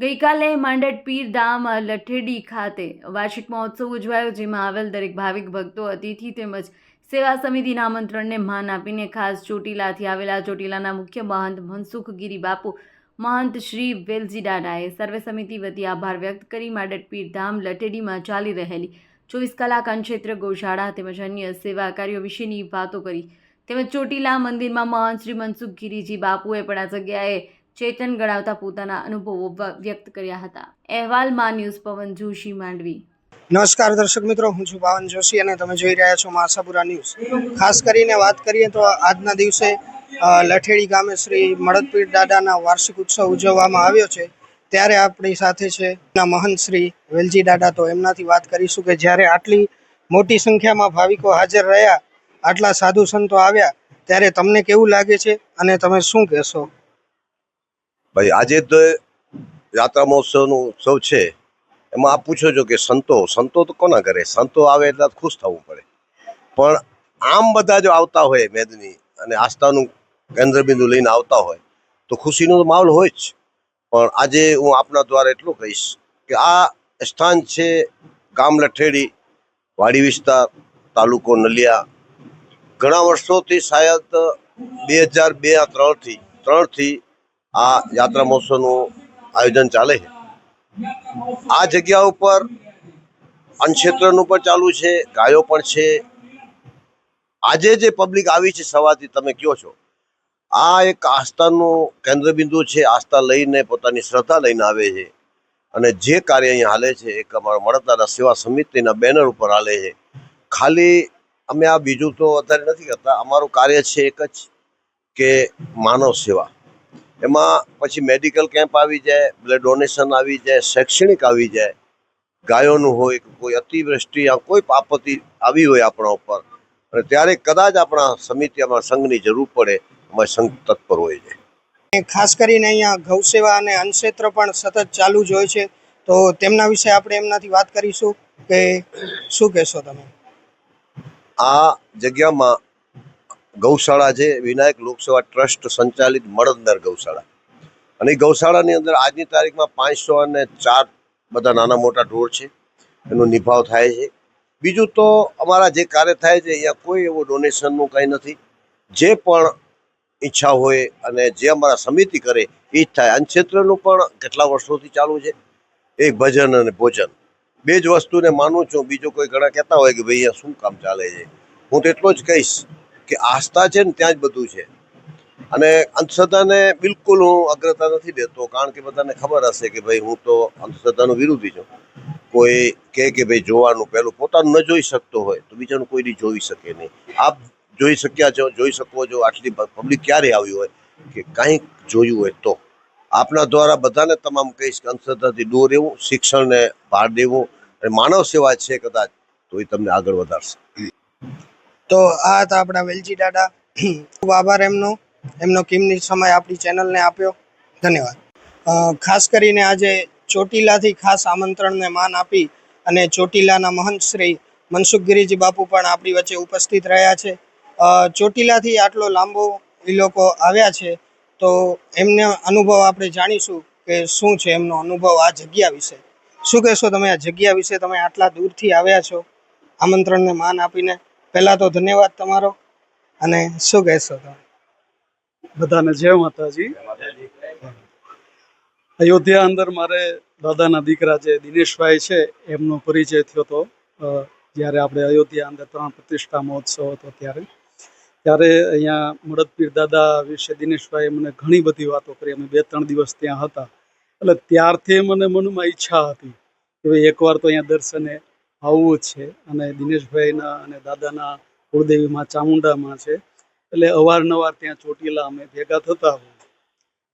ગઈકાલે માંડટ પીર ધામ લઠેડી ખાતે વાર્ષિક મહોત્સવ ઉજવાયો, જેમાં આવેલ દરેક ભાવિક ભક્તો, અતિથિ તેમજ સેવા સમિતિના આમંત્રણને માન આપીને ખાસ ચોટીલાથી આવેલા ચોટીલાના મુખ્ય મહંત મનસુખગીરી બાપુ, મહંત શ્રી વેલજી ડાડાએ સર્વે સમિતિ વતી આભાર વ્યક્ત કરી માંડટ પીર ધામ લટેડીમાં ચાલી રહેલી ચોવીસ કલાક ક્ષેત્ર ગૌશાળા તેમજ અન્ય સેવા કાર્યો વિશેની વાતો કરી. તેમજ ચોટીલા મંદિરમાં મહંત શ્રી મનસુખગીરીજી બાપુએ પણ આ જગ્યાએ ચેતન ગણાવતા પોતાના અનુભવો વ્યક્ત કર્યા હતા. અહેવાલમાં ન્યૂઝ પવન જોશી માંડવી. નમસ્કાર દર્શક મિત્રો, હું છું પાવન જોશી અને તમે જોઈ રહ્યા છો માસાપુરા ન્યૂઝ. ખાસ કરીને વાત કરીએ તો આજના દિવસે લઠેડી ગામે શ્રી મળદપીર દાદાના વાર્ષિક ઉત્સવ ઉજવવામાં આવ્યો છે. ત્યારે આપણી સાથે છે મહંત શ્રી વેલજી દાદા. તો એમનાથી વાત કરીશું કે જ્યારે આટલી મોટી સંખ્યામાં ભાવિકો હાજર રહ્યા, આટલા સાધુ સંતો આવ્યા, ત્યારે તમને કેવું લાગે છે અને તમે શું કહેશો? ભાઈ, આજે તો યાત્રા મહોત્સવનો ઉત્સવ છે. એમાં આપ પૂછો છો કે સંતો સંતો તો કોના કરે સંતો આવે એટલે ખુશ થવું પડે. પણ આમ બધા જો આવતા હોય મેદની અને આસ્થાનું કેન્દ્રબિંદુ લઈને આવતા હોય, તો ખુશીનો તો માહોલ હોય જ. પણ આજે હું આપના દ્વારા એટલું કહીશ કે આ સ્થાન છે ગામ લઠેડી, વાડી વિસ્તાર, તાલુકો નલિયા. ઘણા વર્ષોથી શાયદ બે હજાર બે ત્રણથી ત્રણથી આ યાત્રા મહોત્સવનું આયોજન ચાલે છે. આ જગ્યા ઉપર અન્નક્ષેત્રનું પણ ચાલુ છે, ગાયો પણ છે. આજે જે પબ્લિક આવી છે સવારથી, તમે કયો છો? આ એક આસ્થાનું કેન્દ્રબિંદુ છે, આસ્થા લઈને પોતાની શ્રદ્ધા લઈને આવે છે. અને જે કાર્ય અહીંયા હાલે છે, એક અમારા મળતાના સેવા સમિતિના બેનર ઉપર હાલે છે. ખાલી અમે આ બીજું તો અત્યારે નથી કરતા, અમારું કાર્ય છે એક જ કે માનવ સેવા. એમાં પછી મેડિકલ કેમ્પ આવી જાય બ્લડ ડોનેશન આવી જાય શૈક્ષણિક આવી જાય. ગાયોનું હોય કે કોઈ અતિવૃષ્ટિ યા કોઈ આપત્તિ આવી હોય આપણા ઉપર અને ત્યારે કદાચ આપણા સમિતિ અમારા સંઘની જરૂર પડે અમારી સંઘ તત્પર હોય છે ખાસ કરીને અહીંયા ગૌસેવા અને અન્નક્ષેત્ર પણ સતત ચાલુ જ હોય છે. તો તેમના વિશે આપણે એમનાથી વાત કરીશું કે શું કહેશો તમે? આ જગ્યામાં ગૌશાળા છે, વિનાયક લોકસેવા ટ્રસ્ટ સંચાલિત મળદનર ગૌશાળા. અને એ ગૌશાળાની અંદર આજની તારીખમાં પાંચસો અને ચાર બધા નાના મોટા ઢોર છે, એનો નિભાવ થાય છે. બીજું તો અમારા જે કાર્ય થાય છે, અહીંયા કોઈ એવું ડોનેશનનું કંઈ નથી. જે પણ ઈચ્છા હોય અને જે અમારા સમિતિ કરે એ જ થાય. અને ક્ષેત્રનું પણ કેટલા વર્ષોથી ચાલુ છે? એક ભજન અને ભોજન. બે જ વસ્તુને માનું છું. બીજું કોઈ ઘણા કહેતા હોય કે ભાઈ અહીંયા શું કામ ચાલે છે? હું તો એટલો જ કહીશ. કે આસ્થા છે ને ત્યાં જ બધું છે. અને અંધશ્રદ્ધાને બિલકુલ હું અગ્રતા નથી દેતો, કારણ કે બધાને ખબર હશે કે ભાઈ હું તો અંધશ્રદ્ધાનો વિરોધી છું. કોઈ કહે કે ભાઈ જોવાનું પહેલું પોતાનું ન જોઈ શકતો હોય તો બીજાનું કોઈની જોઈ શકે નહીં. આપ જોઈ શક્યા છો, જોઈ શકો છો, આટલી પબ્લિક ક્યારે આવી હોય કે કાંઈક જોયું હોય તો. આપના દ્વારા બધાને તમામ કહીશ કે અંધશ્રદ્ધાથી દૂર રહેવું, શિક્ષણને ભાર દેવું અને માનવ સેવા છે કદાચ તો એ તમને આગળ વધારશે. તો આ હતા આપણા વેલજી દાદા. ખૂબ આભાર એમનો. એમનો કિંમતી સમય આપણી ચેનલને આપ્યો. ધન્યવાદ. ખાસ કરીને આજે ચોટીલાથી ખાસ આમંત્રણને માન આપી અને ચોટીલાના મહંત શ્રી મનસુખગીરીજી બાપુ પણ આપણી વચ્ચે ઉપસ્થિત રહ્યા છે. ચોટીલાથી આટલો લાંબો એ લોકો આવ્યા છે, તો એમને અનુભવ આપણે જાણીશું કે શું છે એમનો અનુભવ આ જગ્યા વિશે. શું કહેશો તમે? આ જગ્યા વિશે તમે આટલા દૂરથી આવ્યા છો? આમંત્રણને માન આપીને. પહેલા તો ધન્યવાદ તમારો. અને શું કહેશો તમે? બધાને જય માતાજી. અયોધ્યા અંદર મારે દાદાના દીકરા જે દિનેશભાઈ છે, એમનો પરિચય થયો હતો. જ્યારે આપણે અયોધ્યા અંદર ત્રણ પ્રતિષ્ઠા મહોત્સવ હતો ત્યારે. ત્યારે અહીંયા મળદપીર દાદા વિશે દિનેશભાઈએ મને ઘણી બધી વાતો કરી. અમે બે ત્રણ દિવસ ત્યાં હતા. એટલે ત્યારથી મને મનમાં ઈચ્છા હતી કે એકવાર તો અહીંયા દર્શને આવવું જ છે અને દિનેશભાઈના અને દાદાના કુળદેવીમાં ચામુંડામાં છે. એટલે અવારનવાર ત્યાં ચોટીલા અમે ભેગા થતા હોય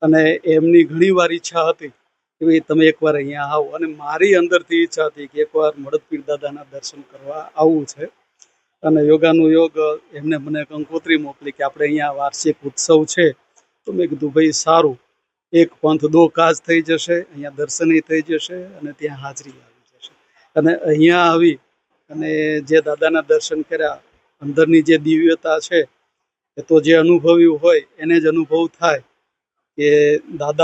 અને એમની ઘણી વાર ઈચ્છા હતી કે ભાઈ તમે એકવાર અહીંયા આવો. અને મારી અંદરથી ઈચ્છા હતી કે એકવાર મડદપીર દાદાના દર્શન કરવા આવવું છે. અને યોગાનું યોગ એમને મને કંકોત્રી મોકલી કે આપણે અહીંયા વાર્ષિક ઉત્સવ છે. તો મેં કીધું, ભાઈ, સારું. એક પંથ, દો કાજ થઈ જશે. અહીંયા દર્શનય થઈ જશે અને ત્યાં હાજરી આવી. અને અહીંયા આવી અને જે દાદાના દર્શન કર્યા, અંદરની જે દિવ્યતા છે, એ તો જે અનુભવ્યું હોય, એને જ અનુભવ થાય કે દાદા